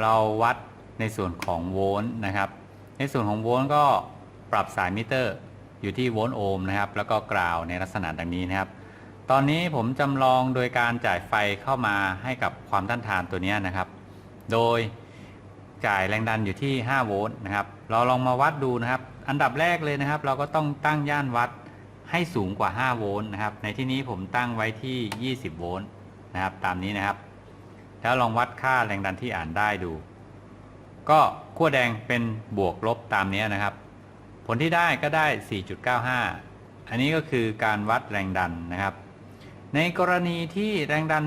เราวัดในส่วนของโวลต์นะครับ ในส่วนของโวลต์ก็ปรับสายมิเตอร์อยู่ที่โวลต์โอห์มนะครับ แล้วก็กราวในลักษณะดังนี้นะครับ ตอนนี้ผมจำลองโดยการจ่ายไฟเข้ามาให้กับความต้านทานตัวนี้นะครับ โดยจ่ายแรงดันอยู่ที่ 5 โวลต์นะครับ เราลองมาวัดดูนะครับ อันดับแรกเลยนะครับ เราก็ต้องตั้งย่านวัดให้สูงกว่า 5 โวลต์นะครับ ในที่นี้ผมตั้งไว้ที่ 20 โวลต์นะครับ ตามนี้นะครับ แล้วลองวัดค่าแรงดันที่อ่านได้ดู ก็ขั้วแดงเป็นบวกลบตามนี้นะครับ ผลที่ได้ก็ได้ 4.95 อันนี้ก็คือการวัดแรงดันนะครับ ในกรณีที่แรงดัน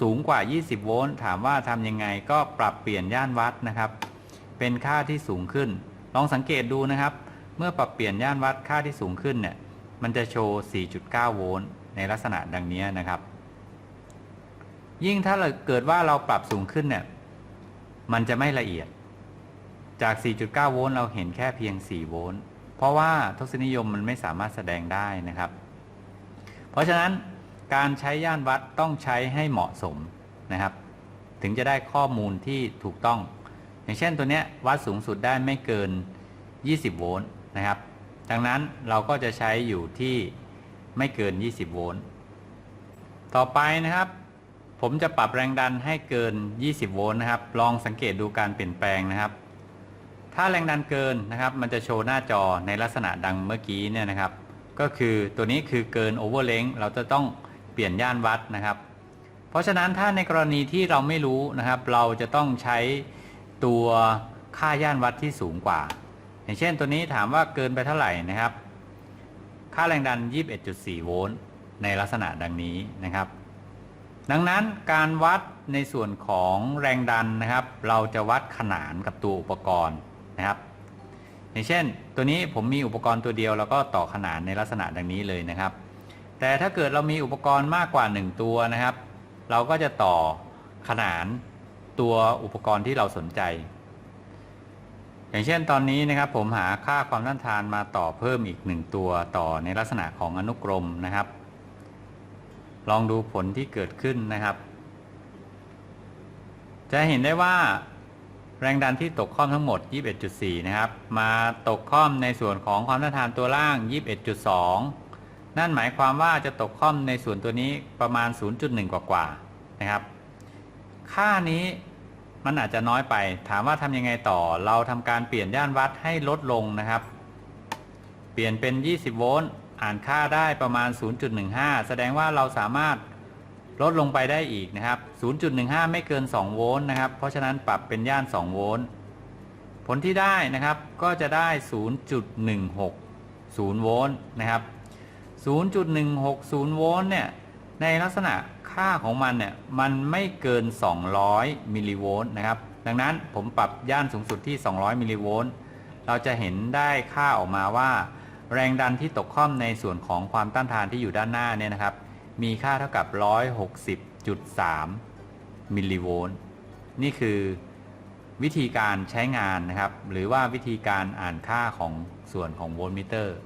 สูงกว่า 20 โวลต์ถามว่าทำยังไงก็ปรับเปลี่ยนย่านวัดนะครับ เป็นค่าที่สูงขึ้น ลองสังเกตดูนะครับ เมื่อปรับเปลี่ยนย่านวัดค่าที่สูงขึ้นเนี่ยมันจะโชว์ 4.9 โวลต์ในลักษณะดังนี้นะครับ ยิ่งถ้าเราเกิดว่าเราปรับสูงขึ้นเนี่ย มันจะไม่ละเอียด จาก 4.9 โวลต์เราเห็นแค่เพียง 4 โวลต์ เพราะว่าทศนิยมมันไม่สามารถแสดงได้นะครับ เพราะฉะนั้นการใช้ย่านวัดต้องใช้ให้เหมาะสมนะครับ ถึงจะได้ข้อมูลที่ถูกต้อง อย่างเช่นตัวเนี้ยวัดสูงสุดได้ไม่เกิน 20 โวลต์นะครับ ดังนั้นเราก็จะใช้อยู่ที่ไม่เกิน 20 โวลต์ ต่อไปนะครับ ผมจะปรับแรงดันให้เกิน 20 โวลต์นะครับ ลองสังเกตดูการเปลี่ยนแปลงนะครับ ถ้าแรงดันเกินนะครับ มันจะโชว์หน้าจอในลักษณะดังเมื่อกี้เนี่ยนะครับ ก็คือตัวนี้คือเกินโอเวอร์เลงเราจะต้องเปลี่ยนย่านวัดนะครับ เพราะฉะนั้นถ้าในกรณีที่เราไม่รู้นะครับ เราจะต้องใช้ตัวค่าย่านวัดที่สูงกว่า อย่างเช่นตัวนี้ถามว่าเกินไปเท่าไหร่นะครับ ค่าแรงดัน 21.4 โวลต์ในลักษณะดังนี้นะครับ ดังนั้นการวัดในส่วนของแรงดันนะครับ เราจะวัดขนานกับตัวอุปกรณ์นะครับ อย่างเช่น ตัวนี้ผมมีอุปกรณ์ตัวเดียวแล้วก็ต่อขนานในลักษณะดังนี้เลยนะครับ แต่ถ้าเกิดเรามีอุปกรณ์มากกว่า 1 ตัวนะครับ เราก็จะต่อขนานตัวอุปกรณ์ที่เราสนใจ อย่างเช่นตอนนี้นะครับ ผมหาค่าความต้านทานมาต่อเพิ่มอีก 1 ตัวต่อในลักษณะของอนุกรมนะครับ ลองดูผลที่เกิดขึ้นนะครับ จะเห็นได้ว่า แรงดันที่ตกข้อมทั้งหมด 21.4 นะครับ มาตกข้อมในส่วนของความต้านทานตัวล่าง 21.2 นั่นหมายความว่าจะตกข้อมในส่วนตัวนี้ประมาณ 0.1 กว่าๆนะครับ ค่านี้มันอาจจะน้อยไป ถามว่าทำยังไงต่อ เราทำการเปลี่ยนย่านวัดให้ลดลงนะครับ เปลี่ยนเป็น 20 โวลต์ อ่านค่าได้ประมาณ 0.15 แสดงว่าเราสามารถลดลงไปได้อีกนะครับ 0.15 ไม่เกิน 2 โวลต์นะครับ เพราะฉะนั้นปรับเป็นย่าน 2 โวลต์ ผลที่ได้นะครับก็จะได้ 0.160 โวลต์นะครับ 0.160 โวลต์เนี่ยในลักษณะค่าของมันเนี่ยมันไม่เกิน 200 มิลลิโวลต์นะครับ ดังนั้นผมปรับย่านสูงสุดที่ 200 มิลลิโวลต์ เราจะเห็นได้ค่าออกมาว่า แรงดันที่ตกค่อมในส่วนของความต้านทานที่อยู่ด้านหน้าเนี่ยนะครับ มีค่าเท่ากับ 160.3 มิลลิโวลต์นี่คือวิธีการใช้งานนะครับ หรือว่าวิธีการอ่านค่าของส่วนของโวลต์มิเตอร์